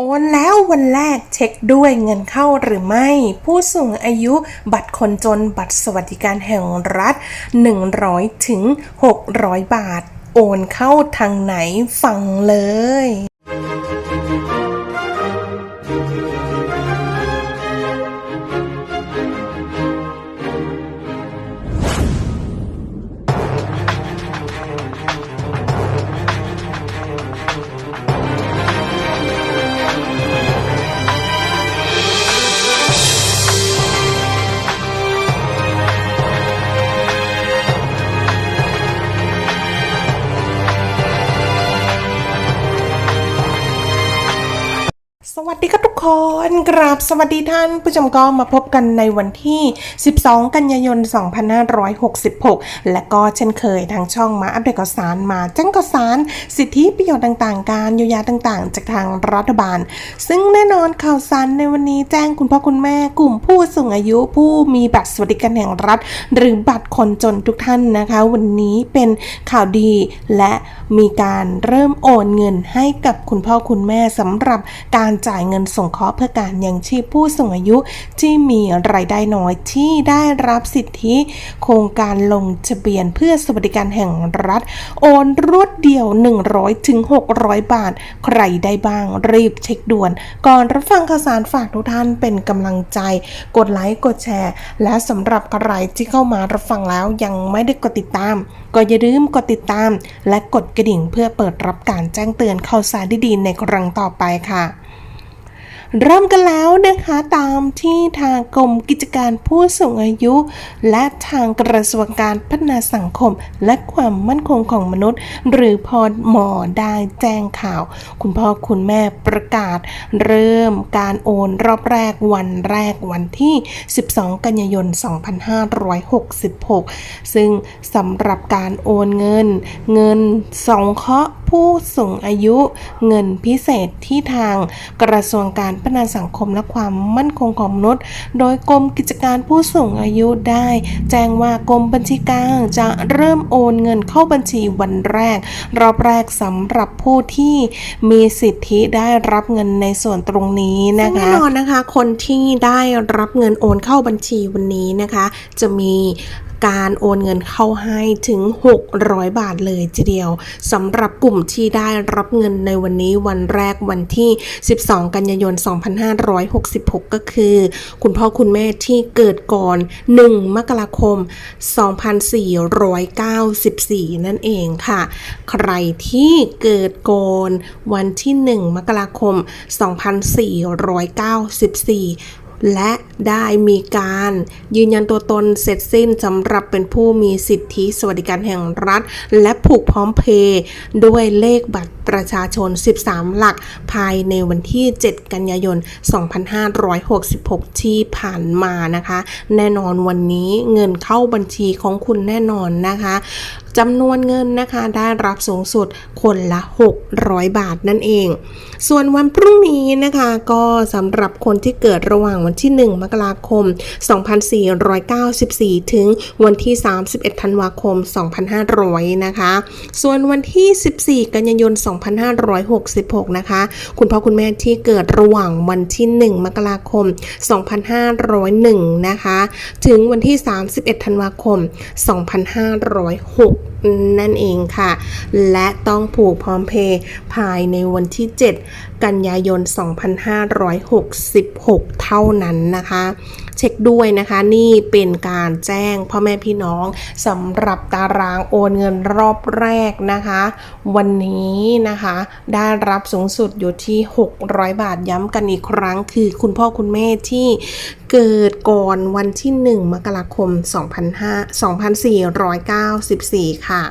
โอนแล้ววันแรกเช็คด้วยเงินเข้าหรือไม่ ผู้สูงอายุบัตรคนจนบัตรสวัสดิการแห่งรัฐ 100ถึง600 บาท โอนเข้าทางไหนฟังเลย สวัสดีครับทุกคนกราบสวัสดีท่านผู้ชมก็มาพบกันในวันที่ 12 กันยายน 2566 และก็เช่นเคยทางช่องมาอัปเดตข่าวสารมาแจ้งข่าวสารสิทธิประโยชน์ต่างๆ การเยียวยาต่างๆ จากทางรัฐบาล ซึ่งแน่นอนข่าวสารในวันนี้แจ้งคุณพ่อคุณแม่กลุ่มผู้สูงอายุผู้มีบัตรสวัสดิการแห่งรัฐ หรือบัตรคนจนทุกท่านนะคะ วันนี้เป็นข่าวดีและมีการเริ่มโอนเงินให้กับคุณพ่อคุณแม่สำหรับการจจ่ายเงินสงเคราะห์เพื่อการยังชีพผู้สูงอายุที่มีรายได้น้อยที่ได้รับสิทธิ โครงการลงทะเบียนเพื่อสวัสดิการแห่งรัฐ โอนรวดเดียว 100ถึง600 บาท ใครได้บ้างรีบเช็คด่วน ก่อนรับฟังข่าวสารฝากทุกท่านเป็นกำลังใจ กดไลค์กดแชร์ และสำหรับใครที่เข้ามารับฟังแล้วยังไม่ได้กดติดตาม ก็อย่าลืมกดติดตาม และกดกระดิ่งเพื่อเปิดรับการแจ้งเตือนข่าวสารดีๆในครั้งต่อไปค่ะ เริ่มกันแล้วนะคะตามที่ทางกรมกิจการผู้สูงอายุ และทางกระทรวงการพัฒนาสังคม และความมั่นคงของมนุษย์ หรือพอหมอได้แจ้งข่าว คุณพ่อคุณแม่ประกาศ เริ่มการโอนรอบแรกวันแรกวันที่ 12 กันยายน 2566 ซึ่งสำหรับการโอนเงิน เงินสองเคาะผู้สูงอายุเงินพิเศษที่ทางกระทรวงการพัฒนาสังคมและความมั่นคงของมนุษย์ โดยกรมกิจการผู้สูงอายุได้ แจ้งว่ากรมบัญชีกลางจะเริ่มโอนเงินเข้าบัญชีวันแรก รอบแรกสำหรับผู้ที่มีสิทธิได้รับเงินในส่วนตรงนี้นะคะแน่นอนนะคะ คนที่ได้รับเงินโอนเข้าบัญชีวันนี้นะคะ จะมี การโอนเงินเข้าให้ถึง 600 บาทเลยทีเดียวสำหรับกลุ่มที่ได้รับเงินในวันนี้วันแรกวันที่ 12 กันยายน 2566 ก็คือ คุณพ่อคุณแม่ที่เกิดก่อน 1 มกราคม 2494 นั่นเองค่ะ ใครที่เกิดก่อนวันที่ 1 มกราคม 2494 และได้มีการยืนยันตัวตนเสร็จสิ้นสำหรับเป็นผู้มีสิทธิสวัสดิการแห่งรัฐ และผูกพร้อมเพย์ด้วยเลขบัตรประชาชน 13 หลัก ภายในวันที่ 7 กันยายน 2566 ที่ผ่านมานะคะ แน่นอนวันนี้เงินเข้าบัญชีของคุณแน่นอนนะคะจำนวนเงินนะคะได้รับสูงสุดคนละ 600 บาทนั่นเอง ส่วนวันพรุ่งนี้นะคะก็สำหรับคนที่เกิดระหว่างวันที่ 1 มกราคม 2494 ถึงวันที่ 31 ธันวาคม 2500 นะคะ ส่วนวันที่ 14 กันยายน 2566 นะคะ คุณพ่อคุณแม่ที่เกิดระหว่างวันที่ 1 มกราคม 2501 นะคะ ถึงวันที่ 31 ธันวาคม 2506 นั่นเองค่ะ และต้องผูกพร้อมเพย์ภายในวันที่ 7 กันยายน 2566 เท่านั้นนะคะ เช็คด้วยนะคะ นี่เป็นการแจ้งพ่อแม่พี่น้องสำหรับตารางโอนเงินรอบแรกนะคะ วันนี้นะคะ ได้รับสูงสุดอยู่ที่ 600 บาทย้ำกันอีกครั้ง คือคุณพ่อคุณแม่ที่เกิดก่อนวันที่ 1 มกราคม 25 2494 ค่ะ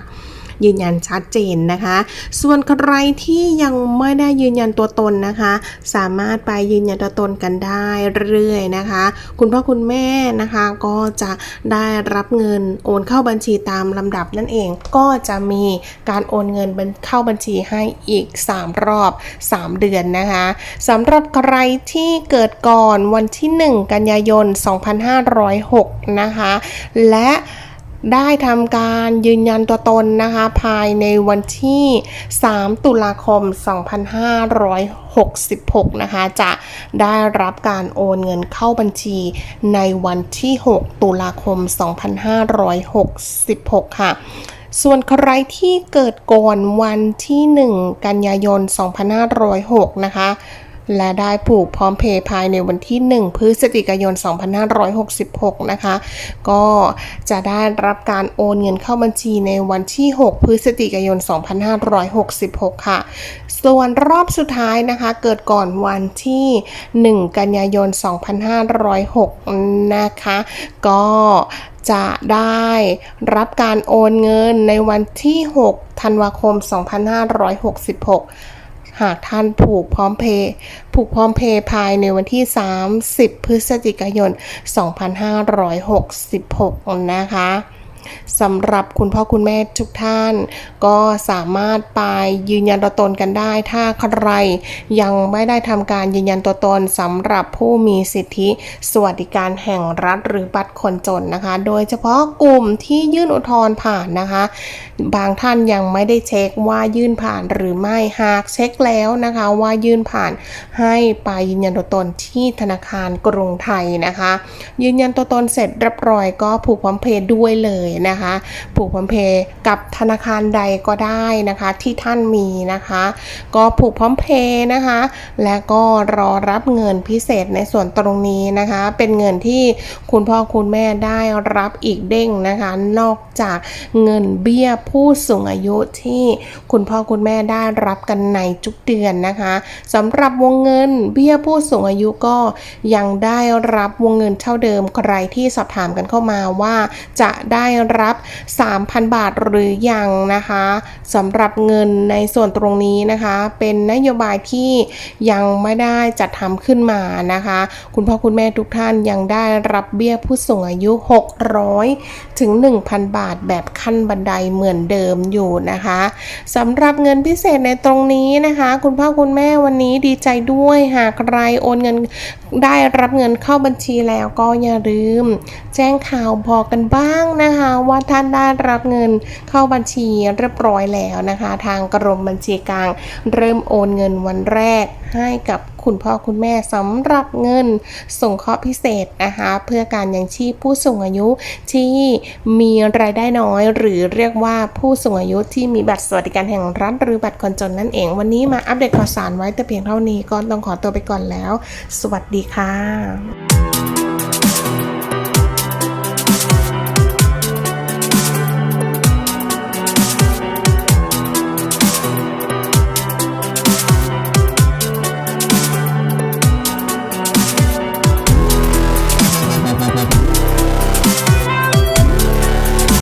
ยืนยันชัดเจนนะคะ ส่วนใครที่ยังไม่ได้ยืนยันตัวตนนะคะ สามารถไปยืนยันตัวตนกันได้เรื่อยนะคะ คุณพ่อคุณแม่นะคะก็จะได้รับเงินโอนเข้าบัญชีตามลำดับนั่นเองก็จะมีการโอนเงินเข้าบัญชีให้อีก 3 รอบ 3 เดือนนะคะสำหรับใครที่เกิดก่อนวันที่ 1 กันยายน 2506 นะคะ และ ได้ทำการยืนยันตัวตนนะคะ ภายในวันที่ 3 ตุลาคม 2566 นะคะ จะได้รับการโอนเงินเข้าบัญชีในวันที่ 6 ตุลาคม 2566 ค่ะส่วนใครที่เกิดก่อนวันที่ 1 กันยายน 2506 นะคะ และได้ผูกพร้อมเพย์ภายในวันที่ 1 พฤศจิกายน 2566 นะคะ ก็จะได้รับการโอนเงินเข้าบัญชีในวันที่ 6 พฤศจิกายน 2566 ค่ะ ส่วนรอบสุดท้ายนะคะ เกิดก่อนวันที่ 1 กันยายน 2506 นะคะ ก็จะได้รับการโอนเงินในวันที่ 6 ธันวาคม 2566 หากท่านผูกพร้อมเพย์ผูกพร้อมเพย์ภายในวันที่ 30 พฤศจิกายน 2566 นะคะ สำหรับคุณพ่อคุณแม่ทุกท่าน ก็สามารถไปยืนยันตัวตนกันได้ ถ้าใครยังไม่ได้ทำการยืนยันตัวตนสำหรับผู้มีสิทธิสวัสดิการแห่งรัฐหรือบัตรคนจนนะคะ โดยเฉพาะกลุ่มที่ยื่นอุทธรณ์ผ่านนะคะ บางท่านยังไม่ได้เช็คว่ายื่นผ่านหรือไม่หากเช็คแล้วนะคะ ว่ายื่นผ่านให้ไปยืนยันตัวตนที่ธนาคารกรุงไทยนะคะ ยืนยันตัวตนเสร็จเรียบร้อยก็ผูกพร้อมเพย์ด้วยเลยนะคะผูกพร้อมเพย์กับธนาคารใดก็ได้นะคะที่ท่านมีนะคะ ก็ผูกพร้อมเพย์นะคะ และก็รอรับเงินพิเศษในส่วนตรงนี้นะคะ เป็นเงินที่คุณพ่อคุณแม่ได้รับอีกเด้งนะคะ นอกจากเงินเบี้ยผู้สูงอายุที่คุณพ่อคุณแม่ได้รับกันในทุกเดือนนะคะสำหรับวงเงินเบี้ยผู้สูงอายุก็ยังได้รับวงเงินเท่าเดิมใครที่สอบถามกันเข้ามาว่าจะได้รับ 3,000 บาทหรือยังนะคะสำหรับเงินในส่วนตรงนี้นะคะ เป็นนโยบายที่ยังไม่ได้จัดทำขึ้นมานะคะ คุณพ่อคุณแม่ทุกท่านยังได้รับเบี้ยผู้สูงอายุ 600 ถึง 1,000 บาทแบบขั้นบันไดเหมือนเดิมอยู่นะคะสำหรับเงินพิเศษในตรงนี้นะคะ คุณพ่อคุณแม่วันนี้ดีใจด้วยหากใครโอนเงินได้รับเงินเข้าบัญชีแล้วก็อย่าลืม แจ้งข่าวบอกกันบ้างนะคะว่าท่านได้รับเงินเข้าบัญชีเรียบร้อยแล้วนะคะ ทางกรมบัญชีกลาง เริ่มโอนเงินวันแรกให้กับคุณพ่อคุณแม่สำหรับเงินส่งเคราะห์พิเศษนะคะ เพื่อการยังชีพผู้สูงอายุที่มีรายได้น้อย หรือเรียกว่าผู้สูงอายุที่มีบัตรสวัสดิการแห่งรัฐหรือบัตรคนจนนั่นเอง วันนี้มาอัปเดตข่าวสารไว้แต่เพียงเท่านี้ก็ต้องขอตัวไปก่อนแล้ว สวัสดีค่ะ